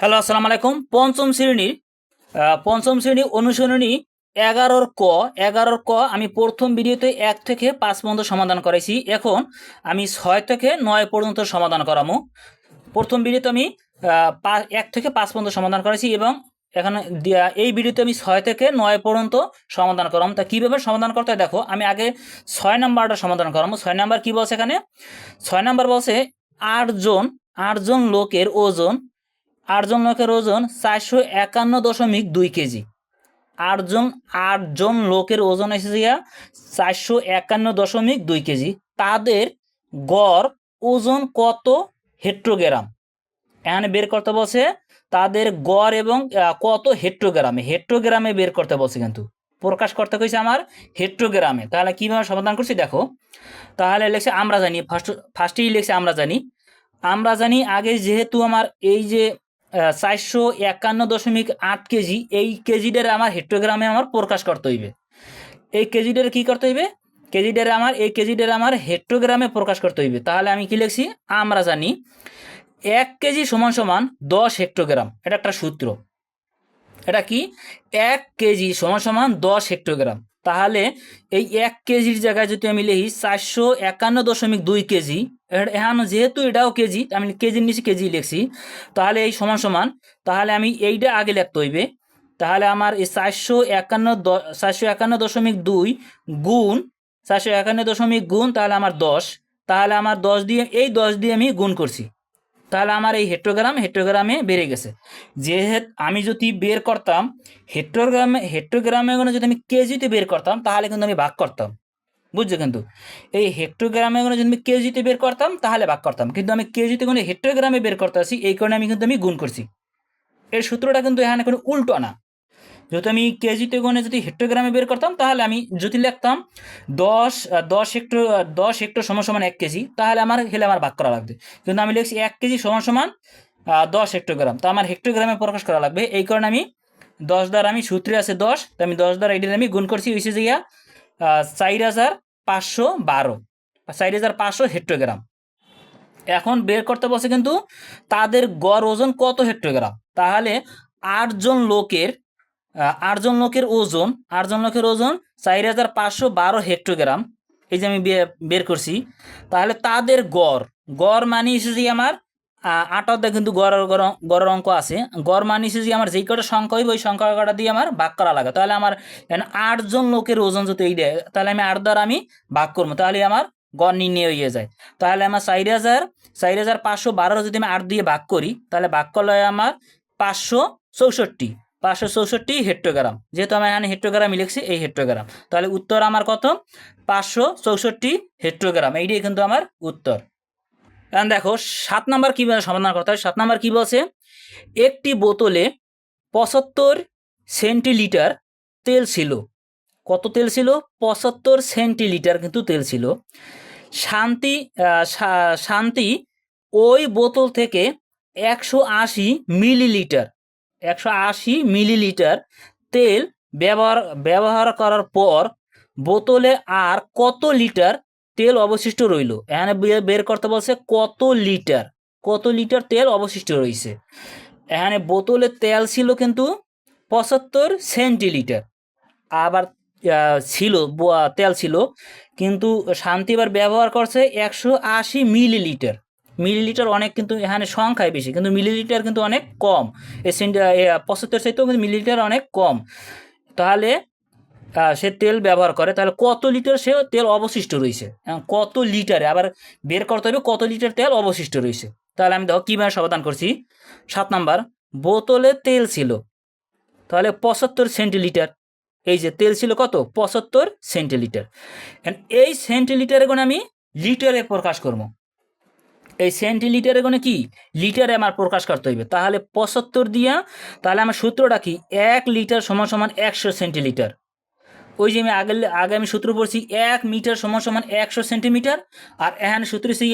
Hello আসসালামু আলাইকুম। পঞ্চম শ্রেণির পঞ্চম শ্রেণি অনুসরণী এগারোর ক এগারোর ক আমি প্রথম ভিডিওতে এক থেকে পাঁচ পর্যন্ত সমাধান করেছি। এখন আমি ছয় থেকে নয় পর্যন্ত সমাধান করামো প্রথম ভিডিওতে আমি এক থেকে পাঁচ পর্যন্ত সমাধান করেছি এবং এখানে এই ভিডিওতে আমি ছয় থেকে নয় পর্যন্ত সমাধান করাম তা কীভাবে সমাধান করতে দেখো, আমি আগে ছয় নাম্বারটা সমাধান করামো ছয় নাম্বার কী বলছে এখানে? ছয় নাম্বার বলছে আটজন আটজন লোকের ওজন আটজন লোকের ওজন চারশো একান্ন দশমিক দুই কেজি। আটজন আটজন লোকের ওজন এসে গিয়া চারশো একান্ন দশমিক দুই কেজি। তাদের গড় ওজন কত? হেক্টোগ্রাম। এখানে বের করতে বলছে, তাদের গড় এবং কত হেট্রোগ্রামে হেট্রোগ্রামে বের করতে বলছে কিন্তু। প্রকাশ করতে কইছে আমার হেক্টোগ্রামে। তাহলে কীভাবে সমাধান করছি? দেখো। তাহলে লেখছে, আমরা জানি। ফার্স্ট, ফার্স্টেই লেখছে, আমরা জানি। আমরা জানি আগে যেহেতু আমার এই যে চারশো একান্ন দশমিক আট কেজি, এই কেজিটার আমার হেক্টোগ্রামে আমার প্রকাশ করতে হইবে। এই কেজিটার কি করতে হইবে? কেজিটার আমার, এই কেজিটার আমার হেক্টোগ্রামে প্রকাশ করতে হইবে। তাহলে আমি কি লিখছি? আমরা জানি এক কেজি সমান সমান দশ হেক্টোগ্রাম এটা একটা সূত্র। এটা কি? এক কেজি সমান সমান দশ হেক্টোগ্রাম তাহলে এই এক কেজির জায়গায় যদি আমি লিখি চারশো একান্ন দশমিক দুই কেজি এখন যেহেতু এটাও কেজি, আমি কেজির নিচে কেজি লিখছি, তাহলে এই সমান সমান, তাহলে আমি এইটা আগে লিখতে হইবে। তাহলে আমার এই চারশো একান্ন চারশো একান্ন দশমিক দুই গুণ চারশো একান্ন দশমিক গুণ তাহলে আমার দশ তাহলে আমার দশ দিয়ে এই দশ দিয়ে আমি গুণ করছি তাহলে আমার এই হেট্রোগ্রাম হেট্রোগ্রামে বেড়ে গেছে। যেহেতু আমি যদি বের করতাম হেট্রোগ্রামে হেট্রোগ্রামে গুলো যদি আমি কেজিতে বের করতাম, তাহলে কিন্তু আমি ভাগ করতাম। বুঝছ কিন্তু? এই হেক্টোগ্রামে গুলো যদি আমি কেজিতে বের করতাম, তাহলে ভাগ করতাম। কিন্তু আমি কেজিতে কোনো হেক্টোগ্রামে বের করতে আসি, এই কারণে আমি কিন্তু আমি গুণ করছি। এর সূত্রটা কিন্তু এখানে কোনো উল্টো না। যদি আমি কেজিতে গুণে যদি হেক্টোগ্রামে বের করতাম তাহলে আমি যদি লিখতাম দশ দশ হেক্টো আহ, দশ হেক্টর সমান সমান এক কেজি তাহলে আমার হেলে আমার ভাগ করা লাগবে। কিন্তু আমি লিখছি এক কেজি সমান সমান দশ হেক্টোগ্রাম। তো আমার হেক্টোগ্রামে প্রকাশ করা লাগবে। এই কারণে আমি দশ দ্বারা আমি সূত্রে আছে দশ তো আমি দশ দ্বারা এটির আমি গুণ করছি হয়েছে যে চার হাজার পাঁচশো বারো। চার হাজার পাঁচশো হেক্টোগ্রাম। এখন বের করতে বসে কিন্তু তাদের গড় ওজন কত হেক্টোগ্রাম? তাহলে আটজন লোকের আটজন লোকের ওজন আটজন লোকের ওজন চার হাজার পাঁচশো বারো হেক্টোগ্রাম এই যে আমি বের করছি। তাহলে তাদের গড় গড় মানে এসেছে আমার আটাতে কিন্তু গড়ের গড়- গড়ের অঙ্ক আছে। গড় মানে এসেছে আমার যেই কটা সংখ্যা হইবে, ওই সংখ্যা কটা দিয়ে আমার ভাগ করা লাগে। তাহলে আমার আটজন লোকের ওজন যদি এই দেয়, তাহলে আমি আট দ্বারা আমি ভাগ করব। তাহলে আমার গড় নির্ণয় হয়ে যায়। তাহলে আমার চার হাজার চার হাজার পাঁচশো বারো যদি আমি আট দিয়ে ভাগ করি, তাহলে ভাগ করলে আমার পাঁচশো চৌষট্টি। পাঁচশো চৌষট্টি হেক্টোগ্রাম যেহেতু আমার এখানে হেক্টোগ্রাম লিখছি, এই হেক্টোগ্রাম তাহলে উত্তর আমার কত? পাঁচশো চৌষট্টি হেক্টোগ্রাম এইটাই কিন্তু আমার উত্তর। কারণ দেখো, সাত নাম্বার কীভাবে সমাধান করতে হয় সাত নাম্বার কী বলছে? একটি বোতলে পঁচাত্তর সেন্টিলিটার তেল ছিল। কত তেল ছিল? পঁচাত্তর সেন্টিলিটার কিন্তু তেল ছিল। শান্তি শান্তি ওই বোতল থেকে একশো আশি মিলিলিটার একশো আশি মিলিলিটার তেল ব্যবহার ব্যবহার করার পর বোতলে আর কত লিটার তেল অবশিষ্ট রইল? এখানে বের করতে বলছে কত লিটার? কত লিটার তেল অবশিষ্ট রয়েছে এখানে বোতলে তেল ছিল কিন্তু পঁচাত্তর সেন্টিলিটার। আবার ছিল তেল ছিল, কিন্তু শান্তিবার ব্যবহার করছে একশো আশি মিলিলিটার। মিলিলিটার অনেক কিন্তু এখানে সংখ্যায় বেশি, কিন্তু মিলিলিটার কিন্তু অনেক কম। এই পঁচাত্তর চাইতেও কিন্তু মিলিলিটার অনেক কম। তাহলে সে তেল ব্যবহার করে, তাহলে কত লিটার সে তেল অবশিষ্ট রয়েছে? কত লিটারে? আবার বের করতে হবে কত লিটার তেল অবশিষ্ট রয়েছে? তাহলে আমি দেখো কীভাবে সমাধান করছি। সাত নাম্বার, বোতলে তেল ছিল। তাহলে পঁচাত্তর সেন্টিলিটার। এই যে তেল ছিল কত? পঁচাত্তর সেন্টিলিটার। এই সেন্টিলিটারে গুণ আমি লিটারে প্রকাশ করব। এই সেন্টিলিটারে গুণে কি? লিটারে আমার প্রকাশ করতে হইবে। তাহলে পঁচাত্তর দিয়া, তাহলে আমার সূত্রটা কি? এক লিটার সমান সমান একশো সেন্টিলিটার ওই যে আমি আগে আগে আমি সূত্র পড়ছি, এক মিটার সমান সমান একশো সেন্টিমিটার আর এখানে সূত্র হচ্ছে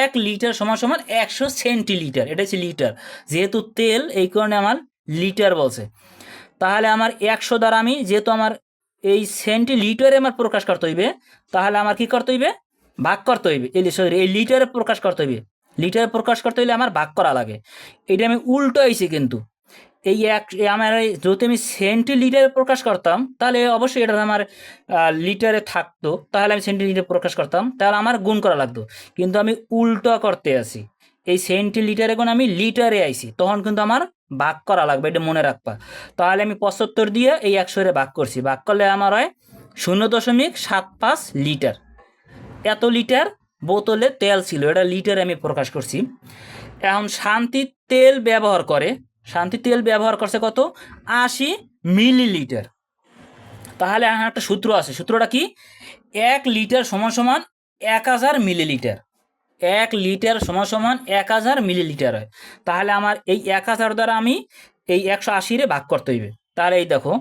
এক লিটার সমান সমান একশো সেন্টিলিটার এটা হচ্ছে লিটার যেহেতু তেল, এই কারণে আমার লিটার বলছে। তাহলে আমার একশো দ্বারা আমি, যেহেতু আমার এই সেন্টিলিটারে আমার প্রকাশ করতে হইবে, তাহলে আমার কি করতে হইবে? ভাগ করতে হইবে। এই সরি এই লিটারে প্রকাশ করতে হইবে। লিটারে প্রকাশ করতে হলে আমার ভাগ করা লাগে। এটা আমি উল্টো আইছি কিন্তু। এই এক আমার যদি আমি সেন্টি লিটারে প্রকাশ করতাম, তাহলে অবশ্যই এটা আমার লিটারে থাকতো। তাহলে আমি সেন্টি লিটারে প্রকাশ করতাম, তাহলে আমার গুণ করা লাগতো। কিন্তু আমি উল্টো করতে আছি। এই সেন্টি লিটারে গুণ আমি লিটারে আইছি, তখন কিন্তু আমার ভাগ করা লাগবে, এটা মনে রাখবা। তাহলে আমি পঁচাত্তর দিয়ে এই একশোরে ভাগ করছি। ভাগ করলে আমার হয় শূন্য দশমিক সাত পাঁচ লিটার। এত লিটার বোতলে তেল ছিল, এটা লিটারে আমি প্রকাশ করছি। এখন শান্তি তেল ব্যবহার করে, শান্তি তেল ব্যবহার করছে কত? আশি মিলিলিটার। তাহলে এখন একটা সূত্র আছে, সূত্রটা কি? এক লিটার সমান সমান এক হাজার মিলিলিটার। এক লিটার সমান সমান এক হাজার মিলিলিটার হয়। তাহলে আমার এই এক হাজার দ্বারা আমি এই একশো আশিরে ভাগ করতে হইবে। তাহলে এই দেখো,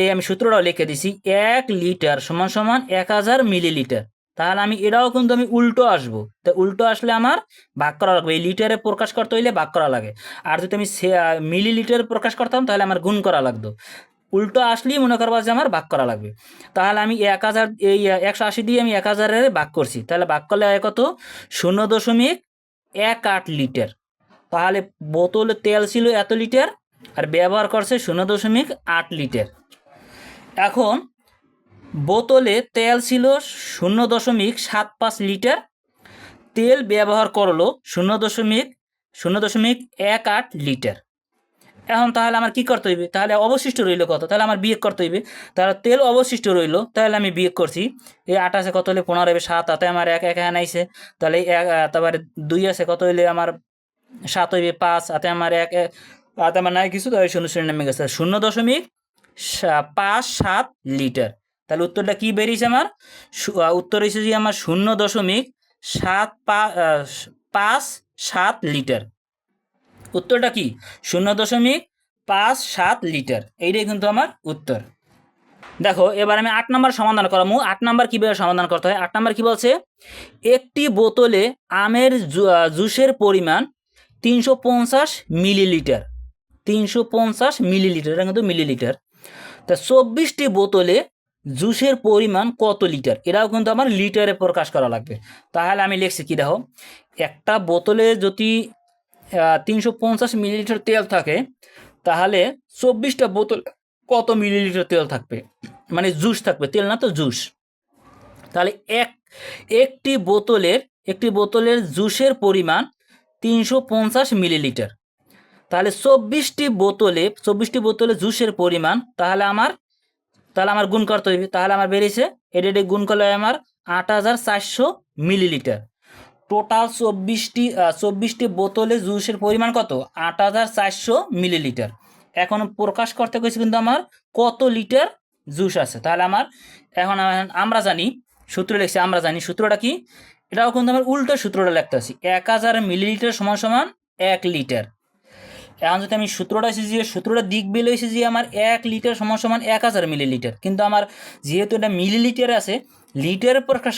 এই আমি সূত্রটাও লিখে দিছি, এক লিটার সমান সমান এক হাজার মিলিলিটার। তাহলে আমি এটাও কিন্তু আমি উল্টো আসব। তো উল্টো আসলে আমার ভাগ করা লাগবে। এই লিটারে প্রকাশ করতে হইলে ভাগ করা লাগে। আর যদি আমি মিলি লিটারে প্রকাশ করতাম, তাহলে আমার গুণ করা লাগতো। উল্টো আসলেই মনে করবা যে আমার ভাগ করা লাগবে। তাহলে আমি এক হাজার, এই একশো আশি দিয়ে আমি এক হাজারের ভাগ করছি। তাহলে ভাগ করলে হয় কত? শূন্য দশমিক এক আট লিটার তাহলে বোতলে তেল ছিল এত লিটার আর ব্যবহার করছে শূন্য দশমিক আট লিটার এখন বোতলে তেল ছিল শূন্য দশমিক সাত পাঁচ লিটার। তেল ব্যবহার করল শূন্য দশমিক শূন্য দশমিক এক আট লিটার। এখন তাহলে আমার কি করতে হইবে? তাহলে অবশিষ্ট রইল কত? তাহলে আমার বিয়োগ করতে হইবে। তাহলে তেল অবশিষ্ট রইল, তাহলে আমি বিয়োগ করছি। এই আট আছে কত হলে পনেরো হবে সাত হাতে আমার এক এক আইছে। তাহলে এক, তারপরে দুই আছে কত হইলে আমার সাত হইবে পাঁচ হাতে আমার এক হাতে আমার নাই কিছু, তাহলে শূন্য শূন্য নেমে গেছে। শূন্য দশমিক পাঁচ সাত লিটার। তাহলে উত্তরটা কি বেরিয়েছে আমার? উত্তর হয়েছে যে আমার শূন্য দশমিক সাত পাঁচ সাত লিটার। উত্তরটা কি? শূন্য দশমিক পাঁচ সাত লিটার। এইটাই কিন্তু আমার উত্তর। দেখো, এবার আমি আট নাম্বার সমাধান করামু আট নাম্বার কীভাবে সমাধান করতে হয়? আট নাম্বার কী বলছে? একটি বোতলে আমের জুসের পরিমাণ তিনশো পঞ্চাশ মিলিলিটার। তিনশো পঞ্চাশ মিলিলিটার কিন্তু মিলিলিটার। তা চব্বিশটি বোতলে জুসের পরিমাণ কত লিটার? এটাও কিন্তু আমার লিটারে প্রকাশ করা লাগবে। তাহলে আমি লিখছি কি দেখো, একটা বোতলে যদি তিনশো পঞ্চাশ মিলিলিটার তেল থাকে, তাহলে চব্বিশটা বোতল কত মিলিলিটার তেল থাকবে? মানে জুস থাকবে, তেল না তো জুস। তাহলে এক, একটি বোতলের একটি বোতলের জুসের পরিমাণ তিনশো পঞ্চাশ মিলিলিটার। তাহলে চব্বিশটি বোতলে চব্বিশটি বোতলে জুসের পরিমাণ, তাহলে আমার তাহলে আমার গুণ করতে হইবে। তাহলে আমার বেরিয়েছে এটা এটা গুণ করলে আমার আট হাজার চারশো মিলিলিটার। টোটাল চব্বিশটি চব্বিশটি বোতলে জুসের পরিমাণ কত? আট হাজার চারশো মিলিলিটার। এখন প্রকাশ করতে গেছি কিন্তু আমার কত লিটার জুস আছে? তাহলে আমার এখন আমরা জানি, সূত্র লিখছি আমরা জানি, সূত্রটা কি? এটাও কিন্তু আমার উল্টো সূত্রটা লিখতে আছি। এক হাজার মিলিলিটার সমান সমান এক লিটার। এখন যদি আমি সূত্রটা এসেছি, যে সূত্রটা দিক বেলে এসেছি আমার এক লিটার সমান সমান এক হাজার মিলিলিটার। কিন্তু আমার যেহেতু এটা মিলিলিটার আছে, লিটারে প্রকাশ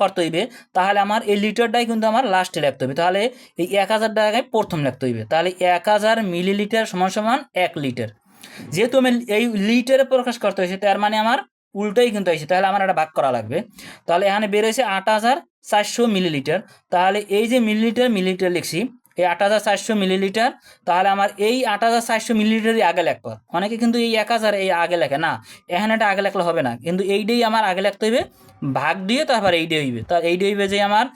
করতে হইবে, তাহলে আমার এই লিটারটাই কিন্তু আমার লাস্টে লিখতে হবে তাহলে এই এক হাজার টাকায় প্রথম লিখতে হইবে। তাহলে এক হাজার মিলিলিটার সমান সমান এক লিটার। যেহেতু আমি এই লিটারে প্রকাশ করতে হয়েছে তার মানে আমার উল্টোই কিন্তু হয়েছে তাহলে আমার একটা ভাগ করা লাগবে। তাহলে এখানে বেরোয়েছে আট হাজার চারশো মিলিলিটার। তাহলে এই যে মিলিলিটার মিলিলিটার লিখছি এই আট হাজার চারশো মিলিলিটার, তাহলে আমার এই আট হাজার চারশো মিলিলিটারই আগে লেখবা। অনেকে কিন্তু এই এক হাজার এই আগে লেখে। না, এখানে এটা আগে লেখলে হবে না। কিন্তু এইটাই আমার আগে লিখতে হইবে, ভাগ দিয়ে তারপর এইটা হইবে। তা এইটা হইবে যে আমার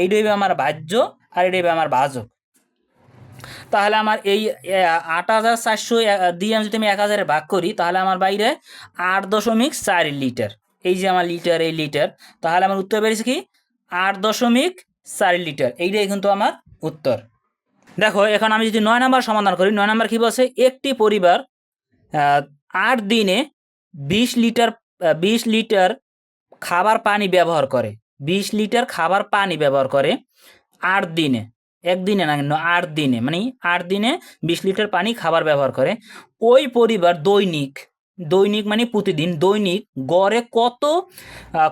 এইটা হইবে আমার বাহ্য আর এটা হইবে আমার বাজক তাহলে আমার এই আট হাজার চারশো দিয়ে আমি যদি আমি এক হাজারে ভাগ করি, তাহলে আমার বাইরে আট দশমিক চার লিটার। এই যে আমার লিটার, এই লিটার। তাহলে আমার উত্তর পেরেছি কি? আট দশমিক চার লিটার। এইটাই কিন্তু আমার উত্তর। দেখো, এখন আমি যদি নয় নাম্বার সমাধান করি, নয় নাম্বার কী বলছে? একটি পরিবার আট দিনে বিশ লিটার বিশ লিটার খাবার পানি ব্যবহার করে। বিশ লিটার খাবার পানি ব্যবহার করে আট দিনে। একদিনে না, কিন্তু আট দিনে মানে আট দিনে বিশ লিটার পানি খাবার ব্যবহার করে। ওই পরিবার দৈনিক দৈনিক মানে প্রতিদিন, দৈনিক গড়ে কত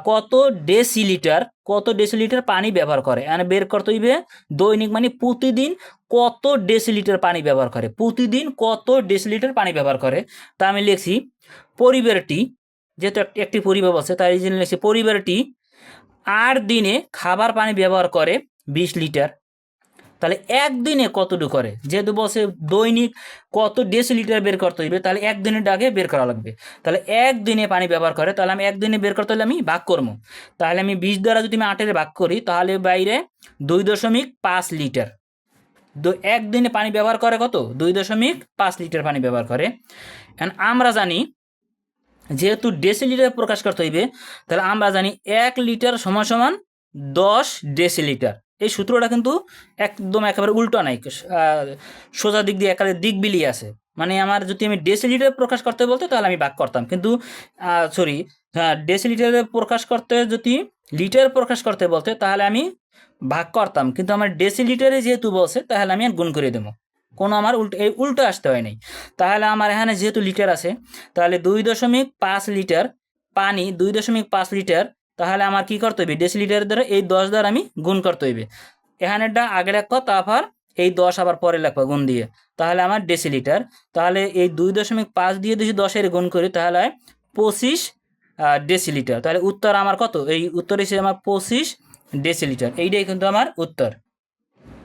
কত ডেসিলিটার কত ডেসিলিটার পানি ব্যবহার করে? এখানে বের করতে হইবে, দৈনিক মানে প্রতিদিন কত ডেসিলিটার পানি ব্যবহার করে? প্রতিদিন কত ডেসিলিটার পানি ব্যবহার করে? তা আমি লিখছি পরিবারটি যেহেতু একটি- পরিবার আছে, তাই জন্য লিখছি পরিবারটি আট দিনে খাবার পানি ব্যবহার করে বিশ লিটার তাহলে একদিনে কতটুকু করে? যেহেতু বসে দৈনিক কত ডেসিলিটার বের করতে হইবে, তাহলে একদিনের ডাকে বের করা লাগবে। তাহলে একদিনে পানি ব্যবহার করে, তাহলে আমি একদিনে বের করতে হলে আমি ভাগ করব। তাহলে আমি বিশ দ্বারা যদি আমি আটের ভাগ করি, তাহলে বাইরে দুই দশমিক পাঁচ লিটার। একদিনে পানি ব্যবহার করে কত? দুই দশমিক পাঁচ লিটার পানি ব্যবহার করে। And আমরা জানি, যেহেতু ডেসিলিটার প্রকাশ করতে হইবে, তাহলে আমরা জানি এক লিটার সমান সমান দশ ডেসিলিটার এই সূত্রটা কিন্তু একদম একেবারে উল্টো নাই সোজা দিক দিয়ে একেবারে দিক বিলিয়ে আছে। মানে আমার যদি আমি ডেসিলিটার প্রকাশ করতে বলতো, তাহলে আমি ভাগ করতাম। কিন্তু সরি হ্যাঁ ডেসিলিটারে প্রকাশ করতে যদি লিটার প্রকাশ করতে বলতে, তাহলে আমি ভাগ করতাম। কিন্তু আমার ডেসিলিটারে যেহেতু বলছে, তাহলে আমি গুণ করে দেবো। কোনো আমার উল্টো, এই উল্টো আসতে হয় নাই। তাহলে আমার এখানে যেহেতু লিটার আছে, তাহলে দুই দশমিক পাঁচ লিটার পানি, দুই দশমিক পাঁচ লিটার তাহলে আমার কি করতে হইবে? ডেসিলিটারের দ্বারা এই দশ দ্বারা আমি গুণ করতে হইবে। এখানেরটা আগে রাখব তারপর এই দশ আবার পরে রাখব গুণ দিয়ে। তাহলে আমার ডেসিলিটার তাহলে এই দুই দশমিক পাঁচ দিয়ে যদি দশের গুণ করি, তাহলে পঁচিশ ডেসিলিটার তাহলে উত্তর আমার কত? এই উত্তর হিসেবে আমার পঁচিশ ডেসিলিটার এইটাই কিন্তু আমার উত্তর।